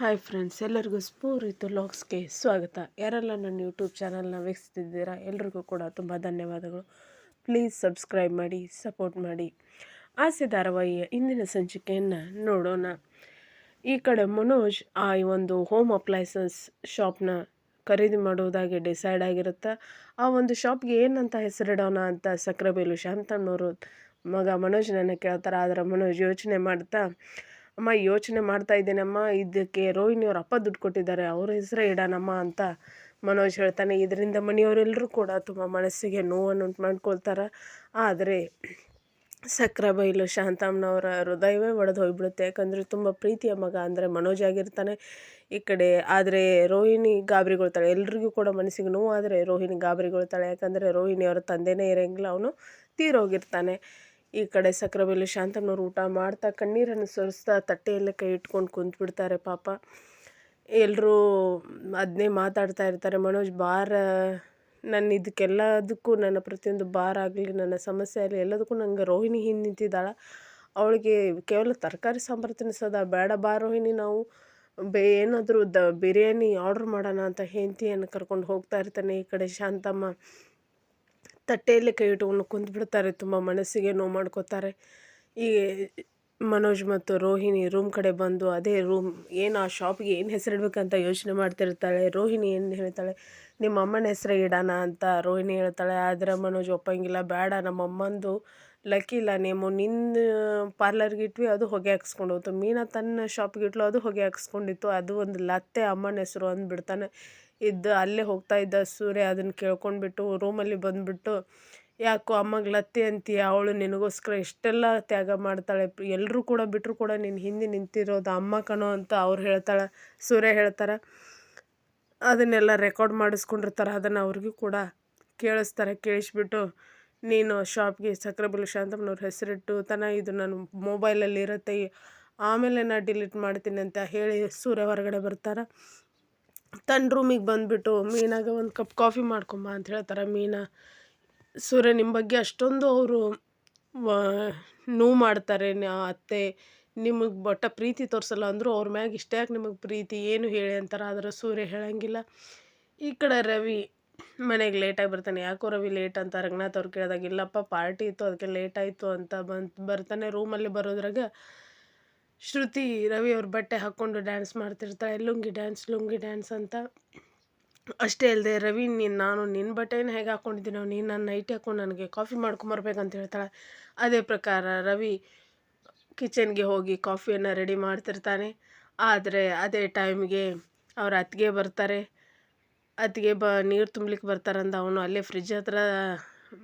Hi friends, ಎಲ್ಲರಿಗೂ ಸ್ಫೂರಿತು ಲಾಗ್ಸ್ಗೆ ಸ್ವಾಗತ. ಯಾರೆಲ್ಲ ನನ್ನ ಯೂಟ್ಯೂಬ್ ಚಾನಲ್ನ ವೀಕ್ಷಿಸ್ತಿದ್ದೀರಾ, ಎಲ್ರಿಗೂ ಕೂಡ ತುಂಬ ಧನ್ಯವಾದಗಳು. ಪ್ಲೀಸ್ ಸಬ್ಸ್ಕ್ರೈಬ್ ಮಾಡಿ, ಸಪೋರ್ಟ್ ಮಾಡಿ. ಆಸೆ ಧಾರಾವಾಹಿಯ ಇಂದಿನ ಸಂಚಿಕೆಯನ್ನು ನೋಡೋಣ. ಈ ಕಡೆ ಮನೋಜ್ ಆ ಒಂದು ಹೋಮ್ ಅಪ್ಲೈಸನ್ಸ್ ಶಾಪ್ನ ಖರೀದಿ ಮಾಡುವುದಾಗಿ ಡಿಸೈಡ್ ಆಗಿರುತ್ತೆ. ಆ ಒಂದು ಶಾಪ್ಗೆ ಏನಂತ ಹೆಸರಿಡೋಣ ಅಂತ ಸಕ್ರೆಬೇಲು ಶಾಂತಣ್ಣವರು ಮಗ ಮನೋಜ್ ನನ್ನ ಕೇಳ್ತಾರೆ. ಆದರೆ ಮನೋಜ್ ಯೋಚನೆ ಮಾಡ್ತಾ ಅಮ್ಮ, ಯೋಚನೆ ಮಾಡ್ತಾ ಇದ್ದೇನಮ್ಮ, ಇದಕ್ಕೆ ರೋಹಿಣಿಯವ್ರ ಅಪ್ಪ ದುಡ್ಡು ಕೊಟ್ಟಿದ್ದಾರೆ, ಅವ್ರ ಹೆಸರೇ ಇಡೋಣಮ್ಮ ಅಂತ ಮನೋಜ್ ಹೇಳ್ತಾನೆ. ಇದರಿಂದ ಮನೆಯವರೆಲ್ಲರೂ ಕೂಡ ತುಂಬ ಮನಸ್ಸಿಗೆ ನೋವನ್ನು ಉಂಟು ಮಾಡ್ಕೊಳ್ತಾರೆ ಆದರೆ ಸಕ್ರಬೈಲು ಶಾಂತಮ್ಮನವರ ಹೃದಯವೇ ಒಡೆದು ಹೋಗ್ಬಿಡುತ್ತೆ. ಯಾಕಂದರೆ ತುಂಬ ಪ್ರೀತಿಯ ಮಗ ಅಂದರೆ ಮನೋಜ್ ಆಗಿರ್ತಾನೆ ಈ ಕಡೆ. ಆದರೆ ರೋಹಿಣಿ ಗಾಬರಿಗೊಳ್ತಾಳೆ. ಎಲ್ರಿಗೂ ಕೂಡ ಮನಸ್ಸಿಗೆ ನೋವು ಆದರೆ ರೋಹಿಣಿ ಗಾಬರಿಗೊಳ್ತಾಳೆ. ಯಾಕಂದರೆ ರೋಹಿಣಿ ಅವರ ತಂದೆನೇ ಇರೋಂಗಿಲ್ಲ. ಅವನು ತೀರೋಗಿರ್ತಾನೆ. ಈ ಕಡೆ ಸಕ್ರಬೆಲ್ಲು ಶಾಂತಮ್ಮನವ್ರು ಊಟ ಮಾಡ್ತಾ ಕಣ್ಣೀರನ್ನು ಸುರಿಸ್ತಾ ತಟ್ಟೆಯಲ್ಲೇ ಕೈ ಇಟ್ಕೊಂಡು ಕುಂತ್ಬಿಡ್ತಾರೆ ಪಾಪ. ಎಲ್ಲರೂ ಅದನ್ನೇ ಮಾತಾಡ್ತಾ ಇರ್ತಾರೆ. ಮನೋಜ್ ಬಾರ ನನ್ನ ಇದಕ್ಕೆಲ್ಲದಕ್ಕೂ ನನ್ನ ಪ್ರತಿಯೊಂದು ಬಾರ್ ಆಗಲಿ, ನನ್ನ ಸಮಸ್ಯೆ ಆಗಲಿ, ಎಲ್ಲದಕ್ಕೂ ನಂಗೆ ರೋಹಿಣಿ ಹಿಂದೆ ನಿಂತಿದ್ದಾಳೆ. ಅವಳಿಗೆ ಕೇವಲ ತರಕಾರಿ ಸಾಂಬಾರು ತಿನ್ನಿಸೋದ ಬೇಡ ಬಾ ರೋಹಿಣಿ, ನಾವು ಬೇ, ಏನಾದರೂ ದ, ಬಿರಿಯಾನಿ ಆರ್ಡ್ರ್ ಮಾಡೋಣ ಅಂತ ಹೆಂಡತಿಯನ್ನು ಕರ್ಕೊಂಡು ಹೋಗ್ತಾ ಇರ್ತಾನೆ ಈ ಕಡೆ ಶಾಂತಮ್ಮ. ತಟ್ಟೆಯಲ್ಲಿ ಕೈ ಇಟ್ಕೊಂಡು ಕುಂತ್ಬಿಡ್ತಾರೆ, ತುಂಬ ಮನಸ್ಸಿಗೆ ನೋವು ಮಾಡ್ಕೋತಾರೆ. ಈ ಮನೋಜ್ ಮತ್ತು ರೋಹಿಣಿ ರೂಮ್ ಕಡೆ ಬಂದು ಅದೇ ರೂಮ್ ಏನು ಆ ಶಾಪ್ಗೆ ಏನು ಹೆಸರಿಡ್ಬೇಕಂತ ಯೋಚನೆ ಮಾಡ್ತಿರ್ತಾಳೆ, ರೋಹಿಣಿ ಏನು ಹೇಳ್ತಾಳೆ ನಿಮ್ಮ ಅಮ್ಮನ ಹೆಸರೇ ಇಡೋಣ ಅಂತ ರೋಹಿಣಿ ಹೇಳ್ತಾಳೆ. ಆದರೆ ಮನೋಜ್ ಒಪ್ಪಂಗಿಲ್ಲ, ಬೇಡ ನಮ್ಮ ಅಮ್ಮಂದು ಲಕ್ಕಿಲ್ಲ ನೇಮು. ನಿನ್ನ ಪಾರ್ಲರ್ಗೆ ಇಟ್ವಿ, ಅದು ಹೊಗೆ ಹಾಕ್ಸ್ಕೊಂಡು ಹೋಯ್ತು ಮೀನಾ ತನ್ನ ಶಾಪ್ಗೆ ಇಟ್ಲು ಅದು ಹೊಗೆ ಹಾಕ್ಸ್ಕೊಂಡಿತ್ತು. ಅದು ಒಂದು ಲತ್ತೆ ಅಮ್ಮನ ಹೆಸರು ಅಂದ್ಬಿಡ್ತಾನೆ. ಇದ್ದು, ಅಲ್ಲೇ ಹೋಗ್ತಾ ಇದ್ದ ಸೂರ್ಯ ಅದನ್ನು ಕೇಳ್ಕೊಂಡ್ಬಿಟ್ಟು ರೂಮಲ್ಲಿ ಬಂದುಬಿಟ್ಟು, ಯಾಕೋ ಅಮ್ಮಗೆ ಲತ್ತೆ ಅಂತೀಯ? ಅವಳು ನಿನಗೋಸ್ಕರ ಇಷ್ಟೆಲ್ಲ ತ್ಯಾಗ ಮಾಡ್ತಾಳೆ. ಎಲ್ಲರೂ ಕೂಡ ಬಿಟ್ಟರು ಕೂಡ ನೀನು ಹಿಂದೆ ನಿಂತಿರೋದು ಅಮ್ಮ ಕಣೋ ಅಂತ ಅವ್ರು ಹೇಳ್ತಾಳೆ. ಸೂರ್ಯ ಹೇಳ್ತಾರೆ, ಅದನ್ನೆಲ್ಲ ರೆಕಾರ್ಡ್ ಮಾಡಿಸ್ಕೊಂಡಿರ್ತಾರೆ. ಅದನ್ನು ಅವ್ರಿಗೂ ಕೂಡ ಕೇಳಿಸ್ತಾರೆ. ಕೇಳಿಸ್ಬಿಟ್ಟು ನೀನು ಶಾಪ್ಗೆ ಸಕ್ರೆಬುಲ್ ಶಾಂತಮ್ಮನವ್ರ ಹೆಸರಿಟ್ಟು ತನ ಇದು ನನ್ನ ಮೊಬೈಲಲ್ಲಿ ಇರುತ್ತೆ, ಆಮೇಲೆ ನಾನು ಡಿಲೀಟ್ ಮಾಡ್ತೀನಿ ಅಂತ ಹೇಳಿ ಸೂರ್ಯ ಹೊರಗಡೆ ಬರ್ತಾರೆ. ತನ್ನ ರೂಮಿಗೆ ಬಂದುಬಿಟ್ಟು, ಮೀನಾಗೆ ಒಂದು ಕಪ್ ಕಾಫಿ ಮಾಡ್ಕೊಂಬ ಅಂತ ಹೇಳ್ತಾರೆ. ಮೀನಾ, ಸೂರ್ಯ ನಿಮ್ಮ ಬಗ್ಗೆ ಅಷ್ಟೊಂದು ಅವರು ನೋವು ಮಾಡ್ತಾರೆ. ಅತ್ತೆ, ನಿಮಗೆ ಬಟ್ಟ ಪ್ರೀತಿ ತೋರಿಸಲ್ಲ ಅಂದರೂ ಅವ್ರ ಮ್ಯಾಗೆ ಇಷ್ಟ ಯಾಕೆ ನಿಮಗೆ ಪ್ರೀತಿ, ಏನು ಹೇಳಿ ಅಂತಾರೆ. ಆದರೆ ಸೂರ್ಯ ಹೇಳಂಗಿಲ್ಲ. ಈ ಕಡೆ ರವಿ ಮನೆಗೆ ಲೇಟಾಗಿ ಬರ್ತಾನೆ. ಯಾಕೋ ರವಿ ಲೇಟ್ ಅಂತ ರಂಗನಾಥ್ ಅವ್ರು ಕೇಳಿದಾಗ, ಇಲ್ಲಪ್ಪ ಪಾರ್ಟಿ ಇತ್ತು ಅದಕ್ಕೆ ಲೇಟ್ ಆಯಿತು ಅಂತ ಬಂದು ಬರ್ತಾನೆ ರೂಮಲ್ಲಿ ಬರೋದ್ರಾಗ. ಶ್ರುತಿ, ರವಿ ಅವ್ರ ಬಟ್ಟೆ ಹಾಕ್ಕೊಂಡು ಡ್ಯಾನ್ಸ್ ಮಾಡ್ತಿರ್ತಾಳೆ ಲುಂಗಿ ಡ್ಯಾನ್ಸ್ ಲುಂಗಿ ಡ್ಯಾನ್ಸ್ ಅಂತ. ಅಷ್ಟೇ ಅಲ್ಲದೆ ರವಿ, ನೀನು, ನಾನು ನಿನ್ನ ಬಟ್ಟೆನ ಹೇಗೆ ಹಾಕ್ಕೊಂಡಿದ್ದೀನೋ ನೀನು ನನ್ನ ನೈಟ್ ಹಾಕ್ಕೊಂಡು ನನಗೆ ಕಾಫಿ ಮಾಡ್ಕೊಂಬರ್ಬೇಕಂತ ಹೇಳ್ತಾಳೆ. ಅದೇ ಪ್ರಕಾರ ರವಿ ಕಿಚನ್ಗೆ ಹೋಗಿ ಕಾಫಿಯನ್ನು ರೆಡಿ ಮಾಡ್ತಿರ್ತಾನೆ. ಆದರೆ ಅದೇ ಟೈಮ್ಗೆ ಅವ್ರ ಅತ್ತಿಗೆ ಬರ್ತಾರೆ. ಅತ್ತಿಗೆ ಬ, ನೀರು ತುಂಬಲಿಕ್ಕೆ ಬರ್ತಾರಂದ ಅವನು ಅಲ್ಲೇ ಫ್ರಿಜ್ ಹತ್ರ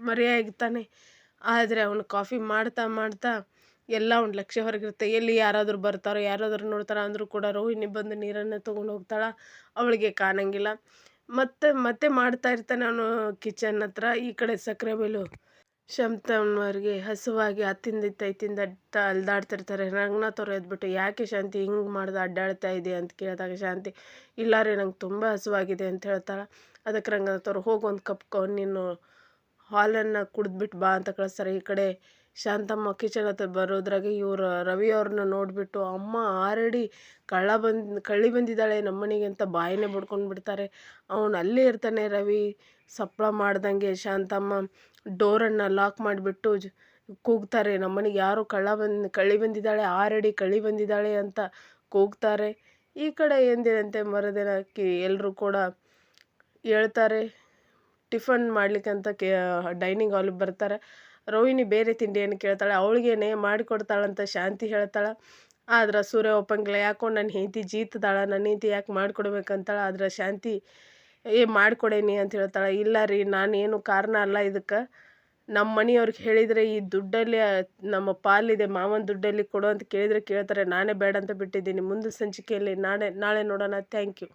ಮರೆಯಾಗಿರ್ತಾನೆ ಆದರೆ ಅವನು ಕಾಫಿ ಮಾಡ್ತಾ ಮಾಡ್ತಾ ಎಲ್ಲ ಒಂದು ಲಕ್ಷ್ಯ ಹೊರಗಿರುತ್ತೆ. ಎಲ್ಲಿ ಯಾರಾದರೂ ಬರ್ತಾರೋ, ಯಾರಾದರೂ ನೋಡ್ತಾರೋ ಅಂದರೂ ಕೂಡ ರೋಹಿಣಿ ಬಂದು ನೀರನ್ನು ತೊಗೊಂಡು ಹೋಗ್ತಾಳೆ. ಅವಳಿಗೆ ಕಾಣಂಗಿಲ್ಲ. ಮತ್ತೆ ಮತ್ತೆ ಮಾಡ್ತಾ ಇರ್ತಾನೆ ಅವನು ಕಿಚನ್ ಹತ್ರ. ಈ ಕಡೆ ಸಕ್ಕರೆ ಬೈಲು ಶಂತಮ್ಮವ್ರಿಗೆ ಹಸುವಾಗಿ ಹತ್ತಿಂದ ಐತಿಂದ ಅಲ್ದಾಡ್ತಿರ್ತಾರೆ ರಂಗನಾಥ್ ಅವ್ರು ಎದ್ಬಿಟ್ಟು, ಯಾಕೆ ಶಾಂತಿ, ಹಿಂಗೆ ಮಾಡ್ದೆ ಅಡ್ಡಾಡ್ತಾ ಇದೆ ಅಂತ ಕೇಳಿದಾಗ, ಶಾಂತಿ ಇಲ್ಲ ರೀ ನಂಗೆ ತುಂಬ ಹಸುವಾಗಿದೆ ಅಂತ ಹೇಳ್ತಾಳೆ. ಅದಕ್ಕೆ ರಂಗನಾಥ್ ಅವ್ರು, ಹೋಗಿ ಒಂದು ಕಪ್ ನೀನು ಹಾಲನ್ನು ಕುಡಿದ್ಬಿಟ್ಟು ಬಾ ಅಂತ ಕಳಿಸ್ತಾರೆ. ಈ ಕಡೆ ಶಾಂತಮ್ಮ ಕಿಚನ್ ಹತ್ರ ಬರೋದ್ರಾಗೆ ಇವರು ರವಿ ಅವ್ರನ್ನ ನೋಡಿಬಿಟ್ಟು, ಅಮ್ಮ ಆಲ್ರೆಡಿ ಕಳ್ಳ ಬಂದು, ಕಳ್ಳಿ ಬಂದಿದ್ದಾಳೆ ನಮ್ಮನೆಗೆ ಅಂತ ಬಾಯಿನೇ ಬಡ್ಕೊಂಡು ಬಿಡ್ತಾರೆ. ಅವನು ಅಲ್ಲೇ ಇರ್ತಾನೆ ರವಿ. ಸಪ್ಪಳ ಮಾಡ್ದಂಗೆ ಶಾಂತಮ್ಮ ಡೋರನ್ನು ಲಾಕ್ ಮಾಡಿಬಿಟ್ಟು ಕೂಗ್ತಾರೆ. ನಮ್ಮನೆಗೆ ಯಾರು ಕಳ್ಳ ಬಂದು, ಕಳ್ಳಿ ಬಂದಿದ್ದಾಳೆ ಆಲ್ರೆಡಿ ಕಳ್ಳಿ ಬಂದಿದ್ದಾಳೆ ಅಂತ ಕೂಗ್ತಾರೆ. ಈ ಕಡೆ ಎಂದಿನಂತೆ ಕಿ ಎಲ್ಲರೂ ಕೂಡ ಹೇಳ್ತಾರೆ. ಟಿಫನ್ ಮಾಡ್ಲಿಕ್ಕಂತ ಕೇ, ಡೈನಿಂಗ್ ಹಾಲಿಗೆ ಬರ್ತಾರೆ. ರೋಹಿಣಿ ಬೇರೆ ತಿಂಡಿಯನ್ನು ಕೇಳ್ತಾಳೆ, ಅವಳಿಗೇನೆ ಮಾಡಿಕೊಡ್ತಾಳಂತ ಶಾಂತಿ ಹೇಳ್ತಾಳೆ. ಆದ್ರೆ ಸೂರ್ಯ ಒಪ್ಪಂಗಿಲ್ಲ, ಯಾಕೋ ನನ್ನ ಹೆಂಡತಿ ಜೀತದಾಳ ನನ್ನ ಹೆಂಡತಿ ಯಾಕೆ ಮಾಡಿಕೊಡ್ಬೇಕಂತಾಳೆ, ಆದ್ರೆ ಶಾಂತಿ, ಏ ಮಾಡಿಕೊಡೇನಿ ಅಂತ ಹೇಳ್ತಾಳೆ. ಇಲ್ಲ ರೀ, ನಾನೇನು ಕಾರಣ ಅಲ್ಲ ಇದಕ್ಕೆ. ನಮ್ಮ ಮನೆಯವ್ರಿಗೆ ಹೇಳಿದರೆ ಈ ದುಡ್ಡಲ್ಲಿ, ನಮ್ಮ ಪಾಲಿದೆ, ಮಾವನ ದುಡ್ಡಲ್ಲಿ ಕೊಡು ಅಂತ ಕೇಳಿದರೆ ಕೇಳ್ತಾರೆ. ನಾನೇ ಬೇಡ ಅಂತ ಬಿಟ್ಟಿದ್ದೀನಿ. ಮುಂದೆ ಸಂಚಿಕೆಯಲ್ಲಿ ನಾಳೆ ನಾಳೆ ನೋಡೋಣ. Thank you